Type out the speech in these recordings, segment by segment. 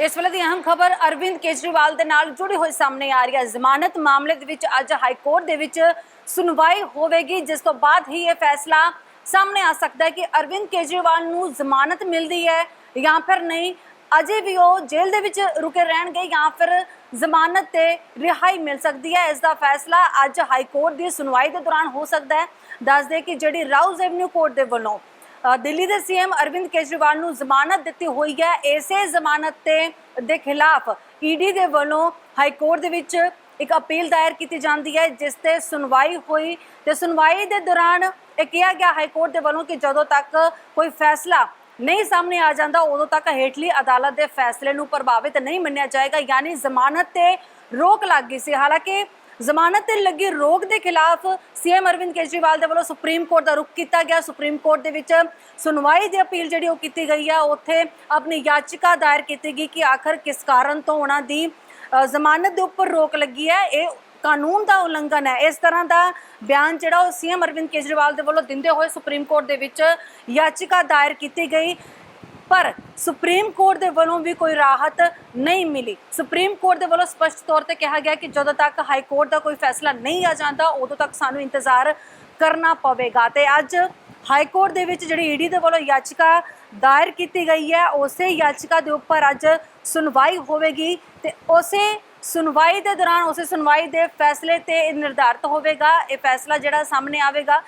ਇਸ ਵੇਲੇ ਦੀ ਅਹਿਮ ਖਬਰ ਅਰਵਿੰਦ ਕੇਜਰੀਵਾਲ ਦੇ ਨਾਲ ਜੁੜੀ ਹੋਈ ਸਾਹਮਣੇ ਆ ਰਹੀ ਹੈ। ਜ਼ਮਾਨਤ ਮਾਮਲੇ ਦੇ ਵਿੱਚ ਅੱਜ ਹਾਈ ਕੋਰਟ ਦੇ ਵਿੱਚ ਸੁਣਵਾਈ ਹੋਵੇਗੀ, ਜਿਸ ਤੋਂ ਬਾਅਦ ਹੀ ਇਹ ਫੈਸਲਾ ਸਾਹਮਣੇ ਆ ਸਕਦਾ ਹੈ ਕਿ ਅਰਵਿੰਦ ਕੇਜਰੀਵਾਲ ਨੂੰ ਜ਼ਮਾਨਤ ਮਿਲਦੀ ਹੈ ਜਾਂ ਫਿਰ ਨਹੀਂ। ਅਜੇ ਵੀ ਉਹ ਜੇਲ੍ਹ ਦੇ ਵਿੱਚ ਰੁਕੇ ਰਹਿਣਗੇ ਜਾਂ ਫਿਰ ਜ਼ਮਾਨਤ ਤੇ ਰਿਹਾਈ ਮਿਲ ਸਕਦੀ ਹੈ। ਇਸ ਦਾ ਫੈਸਲਾ ਅੱਜ ਹਾਈ ਕੋਰਟ ਦੀ ਸੁਣਵਾਈ ਦੇ ਦੌਰਾਨ ਹੋ ਸਕਦਾ ਹੈ। ਦੱਸ ਦੇ ਕਿ ਜਿਹੜੀ ਰਾਉਜ਼ ਐਵਨਿਊ ਕੋਰਟ ਦੇ ਵੱਲੋਂ ਦਿੱਲੀ ਦੇ ਸੀਐਮ ਅਰਵਿੰਦ ਕੇਜਰੀਵਾਲ ਨੂੰ ਜ਼ਮਾਨਤ ਦਿੱਤੀ ਹੋਈ ਹੈ। ਇਸੇ ਜ਼ਮਾਨਤ ਤੇ ਦੇ ਖਿਲਾਫ ਈਡੀ ਦੇ ਵੱਲੋਂ ਹਾਈ ਕੋਰਟ ਦੇ ਵਿੱਚ ਇੱਕ ਅਪੀਲ ਦਾਇਰ ਕੀਤੀ ਜਾਂਦੀ ਹੈ, ਜਿਸ ਤੇ ਸੁਣਵਾਈ ਹੋਈ ਤੇ ਸੁਣਵਾਈ ਦੇ ਦੌਰਾਨ ਇਹ ਕਿਹਾ ਗਿਆ ਹਾਈ ਕੋਰਟ ਦੇ ਵੱਲੋਂ ਕਿ ਜਦੋਂ ਤੱਕ ਕੋਈ ਫੈਸਲਾ ਨਹੀਂ ਸਾਹਮਣੇ ਆ ਜਾਂਦਾ, ਉਦੋਂ ਤੱਕ ਹੇਠਲੀ ਅਦਾਲਤ ਦੇ ਫੈਸਲੇ ਨੂੰ ਪ੍ਰਭਾਵਿਤ ਨਹੀਂ ਮੰਨਿਆ ਜਾਏਗਾ। ਯਾਨੀ ਜ਼ਮਾਨਤ ਤੇ ਰੋਕ ਲੱਗ ਗਈ ਸੀ। ਹਾਲਾਂਕਿ ਜ਼ਮਾਨਤ ਤੇ ਲੱਗੀ ਰੋਕ ਦੇ ਖਿਲਾਫ ਸੀਐਮ ਅਰਵਿੰਦ ਕੇਜਰੀਵਾਲ ਦੇ ਵੱਲੋਂ ਸੁਪਰੀਮ ਕੋਰਟ ਦਾ ਰੁਖ ਕੀਤਾ ਗਿਆ। ਸੁਪਰੀਮ ਕੋਰਟ ਦੇ ਵਿੱਚ ਸੁਣਵਾਈ ਦੀ ਅਪੀਲ ਜਿਹੜੀ ਉਹ ਕੀਤੀ ਗਈ ਆ। ਉੱਥੇ ਆਪਣੀ ਯਾਚਿਕਾ ਦਾਇਰ ਕੀਤੀ ਗਈ ਕਿ ਆਖਰ ਕਿਸ ਕਾਰਨ ਤੋਂ ਉਹਨਾਂ ਦੀ ਜ਼ਮਾਨਤ ਦੇ ਉੱਪਰ ਰੋਕ ਲੱਗੀ ਹੈ, ਇਹ ਕਾਨੂੰਨ ਦਾ ਉਲੰਘਣ ਹੈ। ਇਸ ਤਰ੍ਹਾਂ ਦਾ ਬਿਆਨ ਜਿਹੜਾ ਉਹ ਸੀਐਮ ਅਰਵਿੰਦ ਕੇਜਰੀਵਾਲ ਦੇ ਵੱਲੋਂ ਦਿੰਦੇ ਹੋਏ ਸੁਪਰੀਮ ਕੋਰਟ ਦੇ ਵਿੱਚ ਯਾਚਿਕਾ ਦਾਇਰ ਕੀਤੀ ਗਈ। ਪਰ ਸੁਪਰੀਮ ਕੋਰਟ ਦੇ ਵੱਲੋਂ ਵੀ ਕੋਈ ਰਾਹਤ ਨਹੀਂ ਮਿਲੀ। ਸੁਪਰੀਮ ਕੋਰਟ ਦੇ ਵੱਲੋਂ ਸਪਸ਼ਟ ਤੌਰ ਤੇ ਕਿਹਾ ਗਿਆ ਕਿ ਜਦੋਂ ਤੱਕ ਹਾਈ ਕੋਰਟ ਦਾ ਕੋਈ ਫੈਸਲਾ ਨਹੀਂ ਆ ਜਾਂਦਾ, ਉਦੋਂ ਤੱਕ ਸਾਨੂੰ ਇੰਤਜ਼ਾਰ ਕਰਨਾ ਪਵੇਗਾ। ਤੇ ਅੱਜ ਹਾਈ ਕੋਰਟ ਦੇ ਵਿੱਚ ਜਿਹੜੀ ਈਡੀ ਦੇ ਵੱਲੋਂ ਯਾਚਿਕਾ ਦਾਇਰ ਕੀਤੀ ਗਈ ਹੈ, ਉਸੇ ਯਾਚਿਕਾ ਦੇ ਉੱਪਰ ਅੱਜ ਸੁਣਵਾਈ ਹੋਵੇਗੀ ਤੇ ਉਸੇ ਸੁਣਵਾਈ ਦੇ ਦੌਰਾਨ, ਉਸੇ ਸੁਣਵਾਈ ਦੇ ਫੈਸਲੇ ਤੇ ਇਹ ਨਿਰਧਾਰਤ ਹੋਵੇਗਾ। ਇਹ ਫੈਸਲਾ ਜਿਹੜਾ ਸਾਹਮਣੇ ਆਵੇਗਾ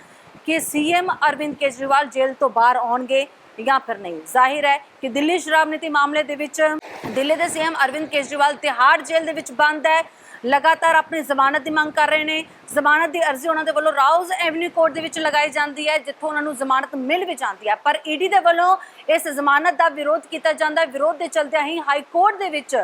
ਕਿ ਸੀਐਮ ਅਰਵਿੰਦ ਕੇਜਰੀਵਾਲ ਜੇਲ੍ਹ ਤੋਂ ਬਾਹਰ ਆਉਣਗੇ। ਜਾਂ ਫਿਰ ਨਹੀਂ। ਜ਼ਾਹਿਰ ਹੈ ਕਿ ਦਿੱਲੀ ਸ਼ਰਾਬ ਨੀਤੀ ਮਾਮਲੇ ਦੇ ਵਿੱਚ ਦਿੱਲੀ ਦੇ ਸੀਐਮ ਅਰਵਿੰਦ ਕੇਜਰੀਵਾਲ ਤਿਹਾੜ ਜੇਲ੍ਹ ਦੇ ਵਿੱਚ ਬੰਦ ਹੈ। ਲਗਾਤਾਰ ਆਪਣੀ ਜ਼ਮਾਨਤ ਦੀ ਮੰਗ ਕਰ ਰਹੇ ਨੇ। ਜ਼ਮਾਨਤ ਦੀ ਅਰਜ਼ੀ ਉਹਨਾਂ ਦੇ ਵੱਲੋਂ ਰਾਉਜ਼ ਐਵਨਿਊ ਕੋਰਟ ਦੇ ਵਿੱਚ ਲਗਾਈ ਜਾਂਦੀ ਹੈ, ਜਿੱਥੋਂ ਉਹਨਾਂ ਨੂੰ ਜ਼ਮਾਨਤ ਮਿਲ ਵੀ ਜਾਂਦੀ ਹੈ। ਪਰ ਈਡੀ ਦੇ ਵੱਲੋਂ ਇਸ ਜ਼ਮਾਨਤ ਦਾ ਵਿਰੋਧ ਕੀਤਾ ਜਾਂਦਾ ਹੈ। ਵਿਰੋਧ ਦੇ ਚਲਦਿਆਂ ਹੀ ਹਾਈ ਕੋਰਟ ਦੇ ਵਿੱਚ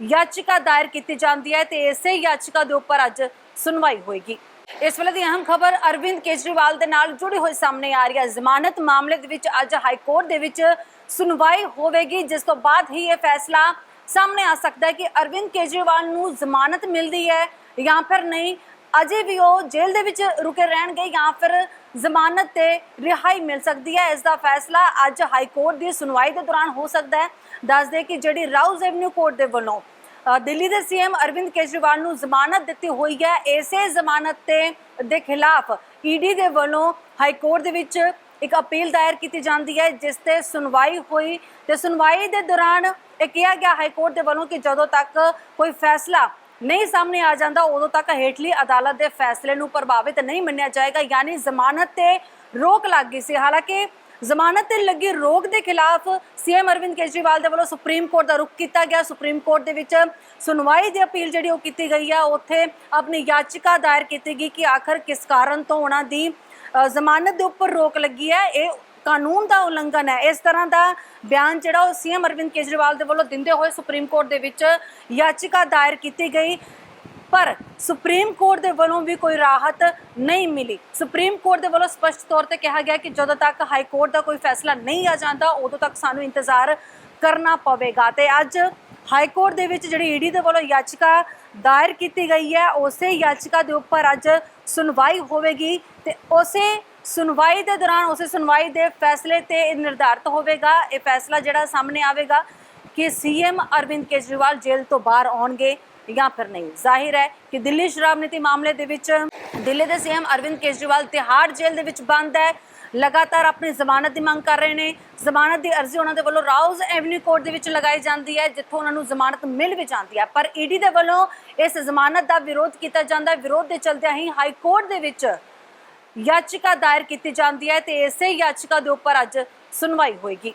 ਯਾਚਿਕਾ ਦਾਇਰ ਕੀਤੀ ਜਾਂਦੀ ਹੈ ਤੇ ਇਸੇ ਯਾਚਿਕਾ ਦੇ ਉੱਪਰ ਅੱਜ ਸੁਣਵਾਈ ਹੋਏਗੀ। ਇਸ ਵੇਲੇ ਦੀ ਅਹਿਮ ਖਬਰ ਅਰਵਿੰਦ ਕੇਜਰੀਵਾਲ ਦੇ ਨਾਲ ਜੁੜੀ ਹੋਈ ਸਾਹਮਣੇ ਆ ਰਹੀ ਹੈ। ਜ਼ਮਾਨਤ ਮਾਮਲੇ ਦੇ ਵਿੱਚ ਅੱਜ ਹਾਈ ਕੋਰਟ ਦੇ ਵਿੱਚ ਸੁਣਵਾਈ ਹੋਵੇਗੀ, ਜਿਸ ਤੋਂ ਬਾਅਦ ਹੀ ਇਹ ਫੈਸਲਾ ਸਾਹਮਣੇ ਆ ਸਕਦਾ ਹੈ ਕਿ ਅਰਵਿੰਦ ਕੇਜਰੀਵਾਲ ਨੂੰ ਜ਼ਮਾਨਤ ਮਿਲਦੀ ਹੈ ਜਾਂ ਫਿਰ ਨਹੀਂ। ਅਜੇ ਵੀ ਉਹ ਜੇਲ੍ਹ ਦੇ ਵਿੱਚ ਰੁਕੇ ਰਹਿਣਗੇ ਜਾਂ ਫਿਰ ਜ਼ਮਾਨਤ ਤੇ ਰਿਹਾਈ ਮਿਲ ਸਕਦੀ ਹੈ। ਇਸ ਦਾ ਫੈਸਲਾ ਅੱਜ ਹਾਈ ਕੋਰਟ ਦੀ ਸੁਣਵਾਈ ਦੇ ਦੌਰਾਨ ਹੋ ਸਕਦਾ ਹੈ। ਦੱਸ ਦੇ ਕਿ ਜਿਹੜੀ ਰਾਉਜ਼ ਐਵਨਿਊ ਕੋਰਟ ਦੇ ਵੱਲੋਂ ਦਿੱਲੀ ਦੇ ਸੀਐਮ ਅਰਵਿੰਦ ਕੇਜਰੀਵਾਲ ਨੂੰ ਜ਼ਮਾਨਤ ਦਿੱਤੀ ਹੋਈ ਹੈ। ਇਸੇ ਜ਼ਮਾਨਤ ਤੇ ਦੇ ਖਿਲਾਫ ਈਡੀ ਦੇ ਵੱਲੋਂ ਹਾਈ ਕੋਰਟ ਦੇ ਵਿੱਚ ਇੱਕ ਅਪੀਲ ਦਾਇਰ ਕੀਤੀ ਜਾਂਦੀ ਹੈ, ਜਿਸ ਤੇ ਸੁਣਵਾਈ ਹੋਈ। ਤੇ ਸੁਣਵਾਈ ਦੇ ਦੌਰਾਨ ਇਹ ਕਿਹਾ ਗਿਆ ਹਾਈ ਕੋਰਟ ਦੇ ਵੱਲੋਂ ਕਿ ਜਦੋਂ ਤੱਕ ਕੋਈ ਫੈਸਲਾ ਨਹੀਂ ਸਾਹਮਣੇ ਆ ਜਾਂਦਾ, ਉਦੋਂ ਤੱਕ ਹੇਠਲੀ ਅਦਾਲਤ ਦੇ ਫੈਸਲੇ ਨੂੰ ਪ੍ਰਭਾਵਿਤ ਨਹੀਂ ਮੰਨਿਆ ਜਾਏਗਾ। ਯਾਨੀ ਜ਼ਮਾਨਤ ਤੇ ਰੋਕ ਲੱਗ ਗਈ ਸੀ। ਹਾਲਾਂਕਿ ਜ਼ਮਾਨਤ ਤੇ ਲੱਗੀ ਰੋਕ ਦੇ ਖਿਲਾਫ ਸੀਐਮ ਅਰਵਿੰਦ ਕੇਜਰੀਵਾਲ ਦੇ ਵੱਲੋਂ ਸੁਪਰੀਮ ਕੋਰਟ ਦਾ ਰੁਖ ਕੀਤਾ ਗਿਆ। ਸੁਪਰੀਮ ਕੋਰਟ ਦੇ ਵਿੱਚ ਸੁਣਵਾਈ ਦੀ ਅਪੀਲ ਜਿਹੜੀ ਉਹ ਕੀਤੀ ਗਈ ਆ। ਉੱਥੇ ਆਪਣੀ ਯਾਚਿਕਾ ਦਾਇਰ ਕੀਤੀ ਗਈ ਕਿ ਆਖਰ ਕਿਸ ਕਾਰਨ ਤੋਂ ਉਹਨਾਂ ਦੀ ਜ਼ਮਾਨਤ ਦੇ ਉੱਪਰ ਰੋਕ ਲੱਗੀ ਹੈ, ਇਹ ਕਾਨੂੰਨ ਦਾ ਉਲੰਘਣ ਹੈ। ਇਸ ਤਰ੍ਹਾਂ ਦਾ ਬਿਆਨ ਜਿਹੜਾ ਉਹ ਸੀਐਮ ਅਰਵਿੰਦ ਕੇਜਰੀਵਾਲ ਦੇ ਵੱਲੋਂ ਦਿੰਦੇ ਹੋਏ ਸੁਪਰੀਮ ਕੋਰਟ ਦੇ ਵਿੱਚ ਯਾਚਿਕਾ ਦਾਇਰ ਕੀਤੀ ਗਈ। ਪਰ ਸੁਪਰੀਮ ਕੋਰਟ ਦੇ ਵੱਲੋਂ ਵੀ ਕੋਈ ਰਾਹਤ ਨਹੀਂ ਮਿਲੀ। ਸੁਪਰੀਮ ਕੋਰਟ ਦੇ ਵੱਲੋਂ ਸਪਸ਼ਟ ਤੌਰ ਤੇ ਕਿਹਾ ਗਿਆ ਕਿ ਜਦੋਂ ਤੱਕ ਹਾਈ ਕੋਰਟ ਦਾ ਕੋਈ ਫੈਸਲਾ ਨਹੀਂ ਆ ਜਾਂਦਾ, ਉਦੋਂ ਤੱਕ ਸਾਨੂੰ ਇੰਤਜ਼ਾਰ ਕਰਨਾ ਪਵੇਗਾ। ਤੇ ਅੱਜ ਹਾਈ ਕੋਰਟ ਦੇ ਵਿੱਚ ਜਿਹੜੀ ਈਡੀ ਦੇ ਵੱਲੋਂ ਯਾਚਿਕਾ ਦਾਇਰ ਕੀਤੀ ਗਈ ਹੈ, ਉਸੇ ਯਾਚਿਕਾ ਦੇ ਉੱਪਰ ਅੱਜ ਸੁਣਵਾਈ ਹੋਵੇਗੀ ਤੇ ਉਸੇ ਸੁਣਵਾਈ ਦੇ ਦੌਰਾਨ, ਉਸੇ ਸੁਣਵਾਈ ਦੇ ਫੈਸਲੇ ਤੇ ਇਹ ਨਿਰਧਾਰਤ ਹੋਵੇਗਾ। ਇਹ ਫੈਸਲਾ ਜਿਹੜਾ ਸਾਹਮਣੇ ਆਵੇਗਾ ਕਿ ਸੀਐਮ ਅਰਵਿੰਦ ਕੇਜਰੀਵਾਲ ਜੇਲ੍ਹ ਤੋਂ ਬਾਹਰ ਆਉਣਗੇ। ਜਾਂ ਫਿਰ ਨਹੀਂ। ਜ਼ਾਹਿਰ ਹੈ ਕਿ ਦਿੱਲੀ ਸ਼ਰਾਬ ਨੀਤੀ ਮਾਮਲੇ ਦੇ ਵਿੱਚ ਦਿੱਲੀ ਦੇ ਸੀਐਮ ਅਰਵਿੰਦ ਕੇਜਰੀਵਾਲ ਤਿਹਾੜ ਜੇਲ੍ਹ ਦੇ ਵਿੱਚ ਬੰਦ ਹੈ। ਲਗਾਤਾਰ ਆਪਣੀ ਜ਼ਮਾਨਤ ਦੀ ਮੰਗ ਕਰ ਰਹੇ ਨੇ। ਜ਼ਮਾਨਤ ਦੀ ਅਰਜ਼ੀ ਉਹਨਾਂ ਦੇ ਵੱਲੋਂ ਰਾਉਜ਼ ਐਵਨਿਊ ਕੋਰਟ ਦੇ ਵਿੱਚ ਲਗਾਈ ਜਾਂਦੀ ਹੈ, ਜਿੱਥੋਂ ਉਹਨਾਂ ਨੂੰ ਜ਼ਮਾਨਤ ਮਿਲ ਵੀ ਜਾਂਦੀ ਹੈ। ਪਰ ਈਡੀ ਦੇ ਵੱਲੋਂ ਇਸ ਜ਼ਮਾਨਤ ਦਾ ਵਿਰੋਧ ਕੀਤਾ ਜਾਂਦਾ ਹੈ। ਵਿਰੋਧ ਦੇ ਚਲਦਿਆਂ ਹੀ ਹਾਈ ਕੋਰਟ ਦੇ ਵਿੱਚ ਯਾਚਿਕਾ ਦਾਇਰ ਕੀਤੀ ਜਾਂਦੀ ਹੈ ਤੇ ਇਸੇ ਯਾਚਿਕਾ ਦੇ ਉੱਪਰ ਅੱਜ ਸੁਣਵਾਈ ਹੋਏਗੀ।